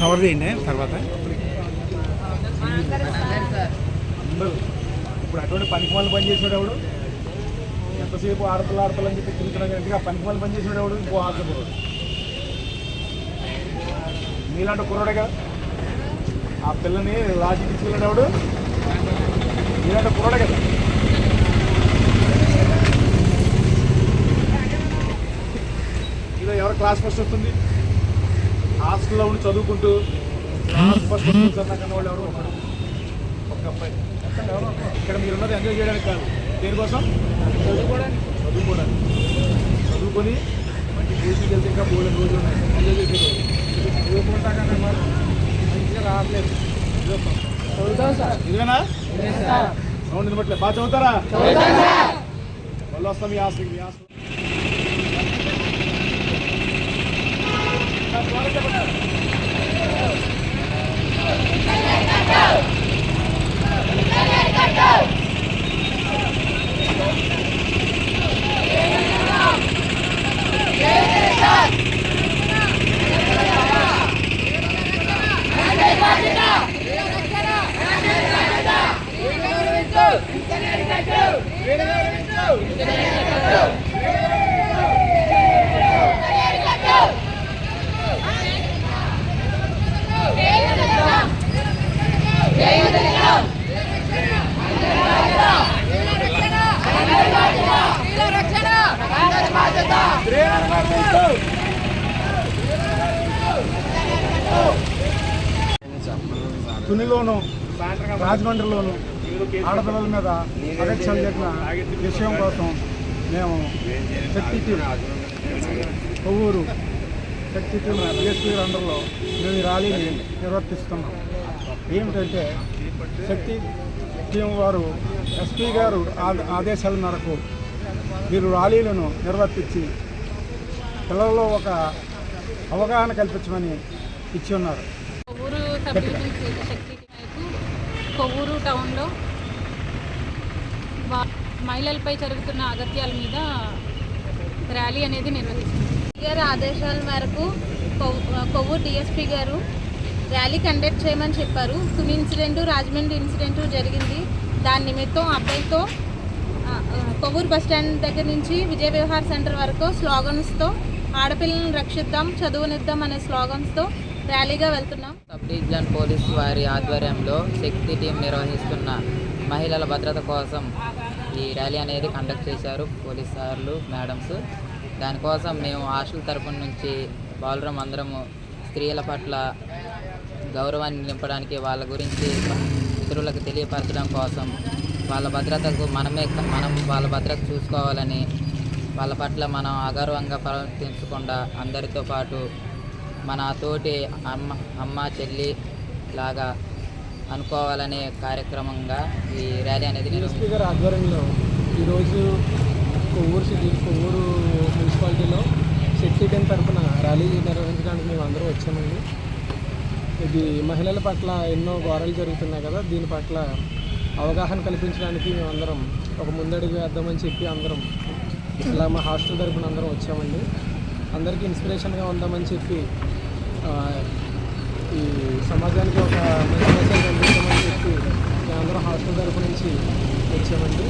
Cover చేయండి తర్వాత. ఇప్పుడు అటువంటి పనికి వాళ్ళు పని చేసేవాడు ఎంతసేపు ఆడపిల్ల ఆడపిల్ల అని చెప్పి తింటున్నాడు అంటే ఆ పనికి వాళ్ళు పని చేసేవాడు ఇంకో ఆడపిల్ల మీలాంటి కుర్రాడుగా కదా. ఆ పిల్లని లాజిక్ ఇచ్చుకునేవాడు మీలాంటి కుర్రాడే కదా. ఇలా ఎవరు క్లాస్ ఫస్ట్ వస్తుంది? హాస్టల్లో ఉండి చదువుకుంటూ క్లాస్ ఫస్ట్ వాళ్ళు ఎవరు ఒకడు ఒక అబ్బాయి. ఇక్కడ మీరు ఉన్నది ఎంజాయ్ చేయడానికి కాదు. దేనికోసం? చదువుకోవడానికి. చదువుకోవడానికి. చదువుకొని మంచి దేశీకి వెళ్తే ఇంకా మూడు రోజులు ఉన్నాయి. ఎంజాయ్ చేసేది చదువుకుంటాకన్నా మంచిగా రావట్లేదు. చదువుతాం సార్. ఇదేనా సౌండ్ వినబట్లేదు బాగా చదువుతారా? మళ్ళీ వస్తాం మీ హాస్టల్కి మీ హాస్టల్ తునిలోను రాజమండ్రిలోను ఆడపిల్లల మీద పరీక్షలు జరిగిన విషయం కోసం మేము శక్తి కొవ్వూరు శక్తి టీం బిఎస్పీ అండర్లో మేము ఈ ర్యాలీని నిర్వర్తిస్తున్నాం. ఏమిటంటే శక్తి టీం వారు ఎస్పీ గారు ఆ- ఆదేశాల మేరకు వీరు ర్యాలీలను నిర్వర్తించి పిల్లల్లో ఒక అవగాహన కల్పించమని ఇచ్చి ఉన్నారు. కొవ్వూరు శక్తి కొవ్వూరు టౌన్లో మహిళలపై జరుగుతున్న అగత్యాల మీద ర్యాలీ అనేది నిర్వహిస్తుంది గారి ఆదేశాల మేరకు కొవ్వూరు డిఎస్పీ గారు ర్యాలీ కండక్ట్ చేయమని చెప్పారు. తుని ఇన్సిడెంట్ రాజమండ్రి ఇన్సిడెంట్ జరిగింది. దాని నిమిత్తం అబ్బాయితో కొవ్వూరు బస్ స్టాండ్ దగ్గర నుంచి విజయ విహార్ సెంటర్ వరకు స్లోగన్స్తో ఆడపిల్లలను రక్షిద్దాం చదువునిద్దాం అనే స్లోగన్స్తో ర్యాలీగా వెళ్తున్నాం. సబ్ పోలీస్ వారి ఆధ్వర్యంలో శక్తి టీం నిర్వహిస్తున్న మహిళల భద్రత కోసం ఈ ర్యాలీ అనేది కండక్ట్ చేశారు పోలీస్ సార్లు మేడమ్స్. దానికోసం మేము హాస్టల్ తరపున నుంచి బాలురం అందరము స్త్రీల పట్ల గౌరవాన్ని నింపడానికి వాళ్ళ గురించి ఇతరులకు తెలియపరచడం కోసం వాళ్ళ భద్రతకు మనమే మనం వాళ్ళ భద్రత చూసుకోవాలని వాళ్ళ పట్ల మనం అగర్వంగా ప్రవర్తించకుండా అందరితో పాటు మన తోటి అమ్మ అమ్మ చెల్లి లాగా అనుకోవాలనే కార్యక్రమంగా ఈ ర్యాలీ అనేది గారి ఆధ్వర్యంలో ఈరోజు కొవ్వూరు సిటీ కొవ్వూరు మున్సిపాలిటీలో శక్తి తరఫున ర్యాలీ నిర్వహించడానికి మేము అందరూ వచ్చామండి. ఇది మహిళల పట్ల ఎన్నో ఘోరాలు జరుగుతున్నాయి కదా దీని పట్ల అవగాహన కల్పించడానికి మేమందరం ఒక ముందడుగు వేద్దామని చెప్పి అందరం ఇలా మా హాస్టల్ తరఫున అందరం వచ్చామండి. అందరికీ ఇన్స్పిరేషన్గా ఉందామని చెప్పి ఈ సమాజానికి ఒక మంచి మెసేజ్ అందించామని చెప్పి అందరం హాస్టల్ తరపు నుంచి వచ్చామండి.